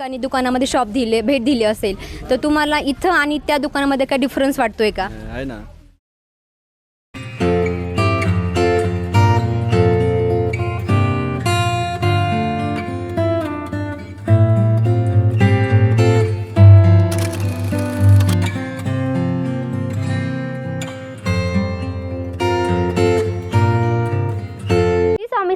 ठिकाणी दुकानामध्ये शॉप दिले भेट दिली असेल तर तुम्हाला इथं आणि त्या दुकानामध्ये काय डिफरन्स वाटतोय का? आहे ना.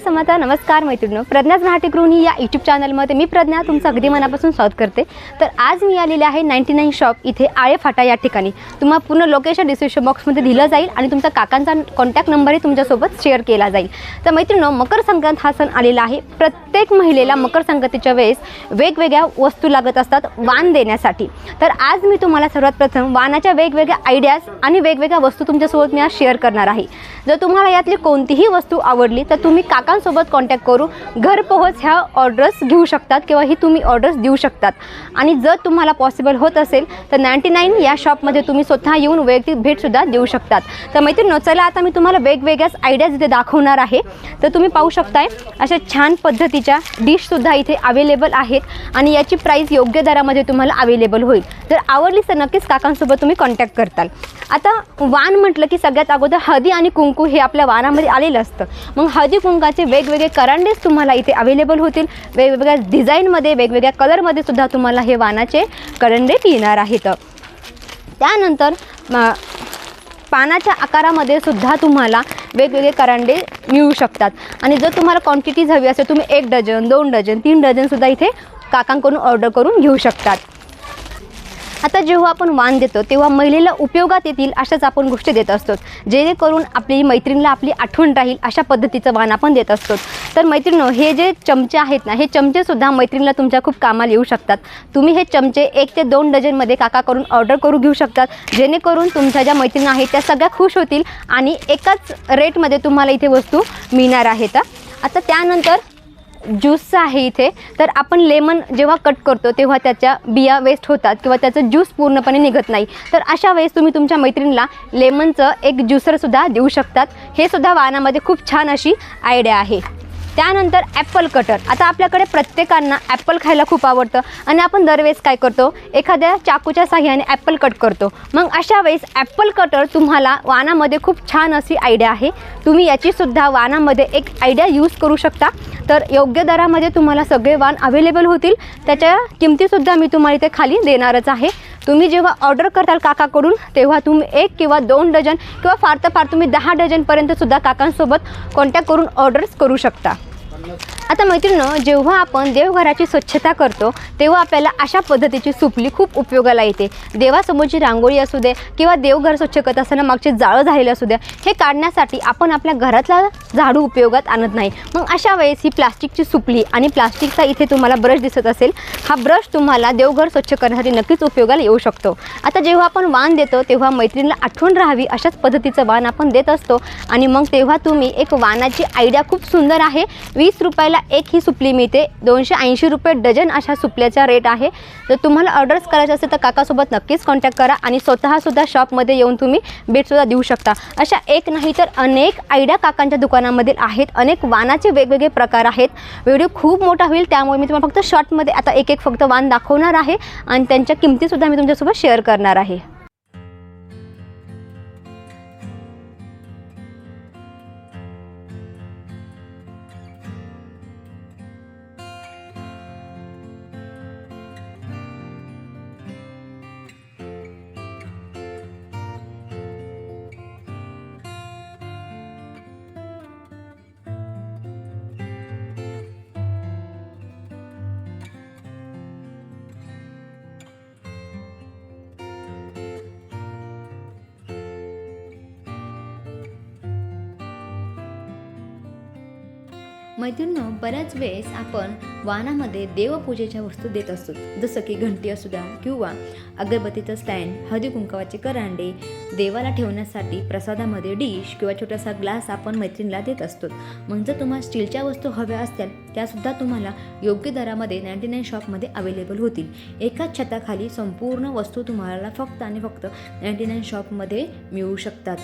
मी नमस्कार मैत्रिणी प्रज्ञाच मराठी गृहिणी या यूट्यूब चॅनलमध्ये मी प्रज्ञा तुमचं अगदी मनापासून स्वागत करते. तर आज मी आलेले आहे नाईन्टी नाईन शॉप इथे आळे फाटा या ठिकाणी. तुम्हाला पूर्ण लोकेशन डिस्क्रिप्शन बॉक्समध्ये दिलं जाईल आणि तुमचा काकांचा कॉन्टॅक्ट नंबरही तुमच्यासोबत शेअर केला जाईल. तर मैत्रिणी मकर संक्रांत हा सण आलेला आहे. प्रत्येक महिलेला मकर संक्रांतीच्या वेळेस वेगवेगळ्या वस्तू लागत असतात वाण देण्यासाठी. तर आज मी तुम्हाला सर्वात प्रथम वाणाच्या वेगवेगळ्या आयडियाज आणि वेगवेगळ्या वस्तू तुमच्यासोबत मी आज शेअर करणार आहे. जर तुम्हाला यातली कोणतीही वस्तू आवडली तर तुम्ही काका काकांसोबत कॉन्टॅक्ट करू घरपोहोच ह्या ऑर्डर्स घेऊ शकतात किंवा ही तुम्ही ऑर्डर्स देऊ शकतात. आणि जर तुम्हाला पॉसिबल होत असेल तर नाईन्टी नाईन या शॉपमध्ये तुम्ही स्वतः येऊन वैयक्तिक भेटसुद्धा देऊ शकतात. तर मैत्रिणी चला आता मी तुम्हाला वेगवेगळ्याच आयडियाज इथे दाखवणार आहे. तर तुम्ही पाहू शकताय अशा छान पद्धतीच्या डिशसुद्धा इथे अवेलेबल आहेत आणि याची प्राईस योग्य दरामध्ये तुम्हाला अवेलेबल होईल. जर आवडलीच तर नक्कीच काकांसोबत तुम्ही कॉन्टॅक्ट करताल. आता वाण म्हटलं की सगळ्यात अगोदर हळदी आणि कुंकू हे आपल्या वानामध्ये आलेलं असतं. मग हळदी कुंकाचे वेगवेगळे करंडेच तुम्हाला इथे अवेलेबल होतील. वेगवेगळ्या डिझाईनमध्ये वेगवेगळ्या कलरमध्ये सुद्धा तुम्हाला हे वानाचे करंडे येणार आहेत. त्यानंतर म- पानाच्या आकारामध्ये सुद्धा तुम्हाला वेगवेगळे करांडे मिळू शकतात. आणि जर तुम्हाला क्वांटिटीज हवी असेल तुम्ही एक डझन दोन डझन तीन डझनसुद्धा इथे काकांकडून ऑर्डर करून घेऊ शकतात. आता जेव्हा आपण वाण देतो तेव्हा महिलेला उपयोगात येतील अशाच आपण गोष्टी देत असतो. जेणेकरून आपली मैत्रिणीला आपली आठवण राहील अशा पद्धतीचं वाण आपण देत असतो. तर मैत्रिणी हे जे चमचे आहेत ना हे चमचेसुद्धा मैत्रिणीला तुमच्या खूप कामाला येऊ शकतात. तुम्ही हे चमचे एक ते दोन डझनमध्ये काका करून ऑर्डर करू घेऊ शकतात. जेणेकरून तुमच्या ज्या मैत्रिणी आहेत त्या सगळ्या खुश होतील आणि एकाच रेटमध्ये तुम्हाला इथे वस्तू मिळणार आहेत. आता त्यानंतर ज्यूसचं आहे इथे तर आपण लेमन जेव्हा कट करतो तेव्हा त्याच्या बिया वेस्ट होतात किंवा त्याचं ज्यूस पूर्णपणे निघत नाही. तर अशा वेळेस तुम्ही तुमच्या मैत्रिणीला लेमनचं एक ज्युसरसुद्धा देऊ शकतात. हे सुद्धा वाहनामध्ये खूप छान अशी आयडिया आहे. त्यानंतर ॲपल कटर आता आपल्याकडे प्रत्येकांना ॲपल खायला खूप आवडतं. आणि आपण दरवेळेस काय करतो? एखाद्या चाकूच्या साह्याने ॲपल कट करतो. मग अशा वेळेस ॲपल कटर तुम्हाला वानामध्ये खूप छान अशी आयडिया आहे. तुम्ही याचीसुद्धा वानामध्ये एक आयडिया यूज करू शकता. तर योग्य दरामध्ये तुम्हाला सगळे वाण अवेलेबल होतील. त्याच्या किमतीसुद्धा मी तुम्हाला इथे खाली देणारच आहे. तुम्ही जेव्हा ऑर्डर करताल काकाकडून तेव्हा तुम्ही एक किंवा दोन डझन किंवा फार तर फार तुम्ही दहा डझनपर्यंतसुद्धा काकांसोबत कॉन्टॅक्ट करून ऑर्डर्स करू शकता. आता मैत्रिणं जेव्हा आपण देवघराची स्वच्छता करतो तेव्हा आपल्याला अशा पद्धतीची सुपली खूप उपयोगाला येते. देवासमोरची रांगोळी असू दे किंवा देवघर स्वच्छ करत असताना मागचे जाळं झालेलं असू द्या हे काढण्यासाठी आपण आपल्या घरातला झाडू उपयोगात आणत नाही. मग अशा वेळेस ही प्लास्टिकची सुपली आणि प्लास्टिकचा इथे तुम्हाला ब्रश दिसत असेल हा ब्रश तुम्हाला देवघर स्वच्छ करण्यासाठी नक्कीच उपयोगाला येऊ शकतो. आता जेव्हा आपण वाण देतो तेव्हा मैत्रिणीला आठवण राहावी अशाच पद्धतीचं वाण आपण देत असतो आणि मग तेव्हा तुम्ही एक वाणाची आयडिया खूप सुंदर आहे. वीस रुपयाला एक ही सुपली मिळते. दोनशे ऐंशी रुपये डझन अशा सुपल्याचा रेट आहे. जर तुम्हाला ऑर्डर्स करायचे असेल तर काकासोबत नक्कीच कॉन्टॅक्ट करा आणि स्वतःसुद्धा शॉपमध्ये येऊन तुम्ही भेटसुद्धा देऊ शकता. अशा एक नाही तर अनेक आयडिया काकांच्या दुकानामध्ये आहेत. अनेक वाणाचे वेगवेगळे प्रकार आहेत. व्हिडिओ खूप मोठा होईल त्यामुळे मी तुम्हाला फक्त शॉर्टमध्ये आता एक एक फक्त वाण दाखवणार आहे आणि त्यांच्या किमतीसुद्धा मी तुमच्यासोबत शेअर करणार आहे. मैत्रिणीनं बऱ्याच वेळेस आपण वाहनामध्ये देवपूजेच्या वस्तू देत असतो. जसं की घंटी असू द्या किंवा अगरबत्तीचं स्टँड हळदीकुंकवाचे करांडे देवाला ठेवण्यासाठी प्रसादामध्ये डिश किंवा छोटासा ग्लास आपण मैत्रिणीला देत असतो. मग जर तुम्हाला स्टीलच्या वस्तू हव्या असतील त्यासुद्धा तुम्हाला योग्य दरामध्ये नाईन्टी नाईन शॉपमध्ये अवेलेबल होतील. एकाच छताखाली संपूर्ण वस्तू तुम्हाला फक्त आणि फक्त नाईन्टी नाईन शॉपमध्ये मिळू शकतात.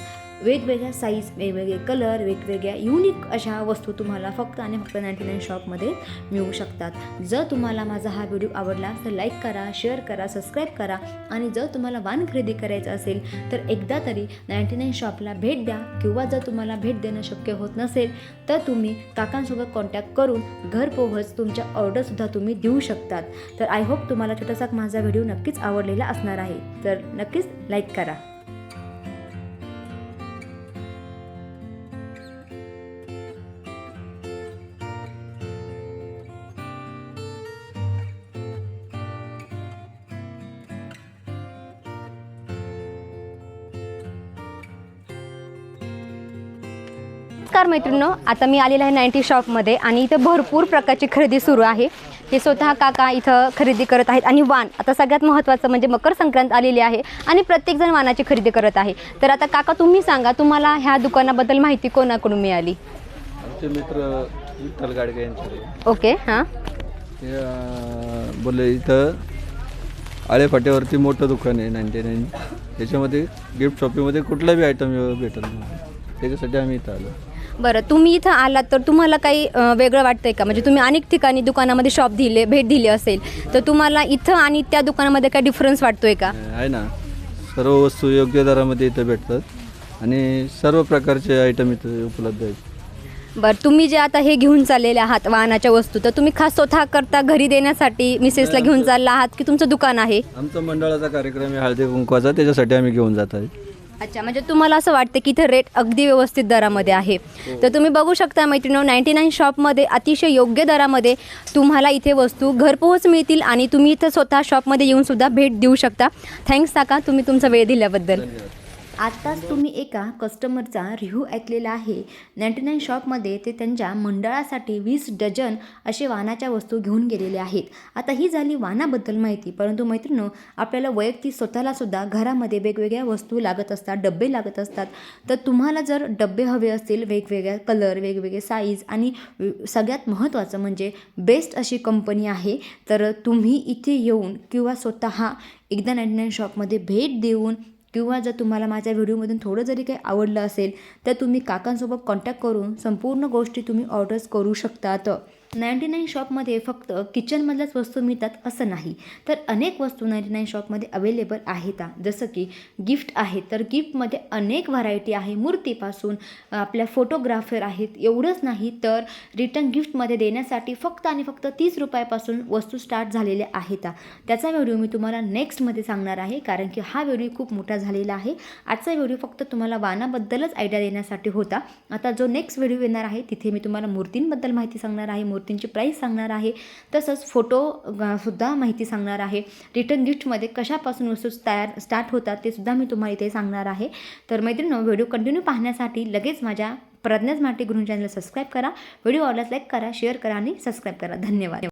वेगवेगळ्या साईज वेगवेगळे कलर वेगवेगळ्या युनिक अशा वस्तू तुम्हाला फक्त आणि फक्त नाईंटी नाईन शॉपमध्ये मिळू शकतात. जर तुम्हाला माझा हा व्हिडिओ आवडला तर लाईक करा शेअर करा सबस्क्राईब करा आणि जर तुम्हाला वाण खरेदी करायचं असेल तर एकदा तरी नाईन्टी नाईन शॉपला भेट द्या किंवा जर तुम्हाला भेट देणं शक्य होत नसेल तर तुम्ही काकांसोबत कॉन्टॅक्ट करून घरपोहोच तुमच्या ऑर्डरसुद्धा तुम्ही देऊ शकतात. तर आय होप तुम्हाला छोटासा माझा व्हिडिओ नक्कीच आवडलेला असणार आहे. तर नक्कीच लाईक करा. नमस्कार मैत्रिणींनो आता मी आलेला आहे नाईन्टी शॉपमध्ये आणि इथं भरपूर प्रकारची खरेदी सुरू आहे. हे स्वतः काका इथं खरेदी करत आहेत आणि वाण. आता सगळ्यात महत्त्वाचं म्हणजे मकर संक्रांत आलेली आहे आणि प्रत्येकजण वाणाची खरेदी करत आहे. तर आता काका तुम्ही सांगा तुम्हाला ह्या दुकानाबद्दल माहिती कोणाकडून मिळाली? आमचे मित्र विठ्ठल गाडगे यांचे. ओके हां. ते अं, बोलले इथं आळे फाट्यावरती मोठं दुकान आहे नाईन्टी नाईन. त्याच्यामध्ये गिफ्ट शॉपिंगमध्ये कुठला बी आयटम भेटेल त्याच्यासाठी आम्ही इथं आलो. बरं तुम्ही इथं आलात तर तुम्हाला काही अं, वेगळं वाटतंय का? म्हणजे तुम्ही अनेक ठिकाणी दुकानामध्ये शॉप दिले भेट दिली असेल तर तुम्हाला इथं आणि त्या दुकानामध्ये काय डिफरन्स वाटतोय का? आहे ना. सर्व वस्तू योग्य दरामध्ये इथं भेटतात आणि सर्व प्रकारचे आयटम इथं उपलब्ध आहेत. बरं तुम्ही जे आता हे घेऊन चाललेले आहात वाहनाच्या वस्तू तर तुम्ही खास स्वतः करता घरी देण्यासाठी मिसेसला घेऊन चालला आहात की तुमचं दुकान आहे? आमचा मंडळाचा कार्यक्रम आहे हळदी कुंकवाचा त्याच्यासाठी आम्ही घेऊन जात आहे. अच्छा म्हणजे तुम्हाला असं वाटतं की इथं रेट अगदी व्यवस्थित दरामध्ये आहे. तर तुम्ही बघू शकता मैत्रिणी नाईन्टी नाईन शॉपमध्ये अतिशय योग्य दरामध्ये तुम्हाला इथे वस्तू घरपोहोच मिळतील आणि तुम्ही इथं स्वतः शॉपमध्ये येऊन सुद्धा भेट देऊ शकता. थँक्स काका तुम्ही तुमचा वेळ दिल्याबद्दल. आत्ताच तुम्ही एका कस्टमरचा रिव्ह्यू ऐकलेला आहे. नाईन्टी नाईन शॉपमध्ये ते त्यांच्या मंडळासाठी वीस डझन असे वाहनाच्या वस्तू घेऊन गेलेले आहेत. आता ही झाली वाहनाबद्दल माहिती. परंतु मैत्रिणी आपल्याला वैयक्तिक स्वतःला सुद्धा घरामध्ये वेगवेगळ्या वस्तू लागत असतात डबे लागत असतात. तर तुम्हाला जर डबे हवे असतील वेगवेगळ्या कलर वेगवेगळे साईज आणि सगळ्यात महत्त्वाचं म्हणजे बेस्ट अशी कंपनी आहे तर तुम्ही इथे येऊन किंवा स्वतः एकदा नाईन्टी नाईन शॉपमध्ये भेट देऊन किंवा जर तुम्हाला माझ्या व्हिडिओमधून थोडं जरी काही आवडलं असेल तर तुम्ही काकांसोबत कॉन्टॅक्ट करून संपूर्ण गोष्टी तुम्ही ऑर्डर्स करू शकतात. नाईन्टी नाईन शॉपमध्ये फक्त किचनमधल्याच वस्तू मिळतात असं नाही. तर अनेक वस्तू नाईन्टी नाईन शॉपमध्ये अवेलेबल आहेत. जसं की गिफ्ट आहे तर गिफ्टमध्ये अनेक व्हरायटी आहे. मूर्तीपासून आपल्या फोटोग्राफर आहेत. एवढंच नाही तर रिटर्न गिफ्टमध्ये देण्यासाठी फक्त आणि फक्त तीस रुपयापासून वस्तू स्टार्ट झालेल्या आहेत. त्याचा व्हिडिओ मी तुम्हाला नेक्स्टमध्ये सांगणार आहे कारण की हा व्हिडिओ खूप मोठा झालेला आहे. आजचा व्हिडिओ फक्त तुम्हाला वानाबद्दलच आयडिया देण्यासाठी होता. आता जो नेक्स्ट व्हिडिओ येणार आहे तिथे मी तुम्हाला मूर्तींबद्दल माहिती सांगणार आहे. मूर्तींची प्राईस सांगणार आहे. तसंच फोटो सुद्धा माहिती सांगणार आहे. रिटर्न गिफ्टमध्ये कशापासून वस्तू तयार स्टार्ट होतात ते सुद्धा मी तुम्हाला इथे सांगणार आहे. तर मैत्रिणी व्हिडिओ कंटिन्यू पाहण्यासाठी लगेच माझ्या प्रज्ञा माटे गृह चॅनल सबस्क्राईब करा. व्हिडिओ आवडल्यास लाईक करा शेअर करा आणि सबस्क्राईब करा. धन्यवाद.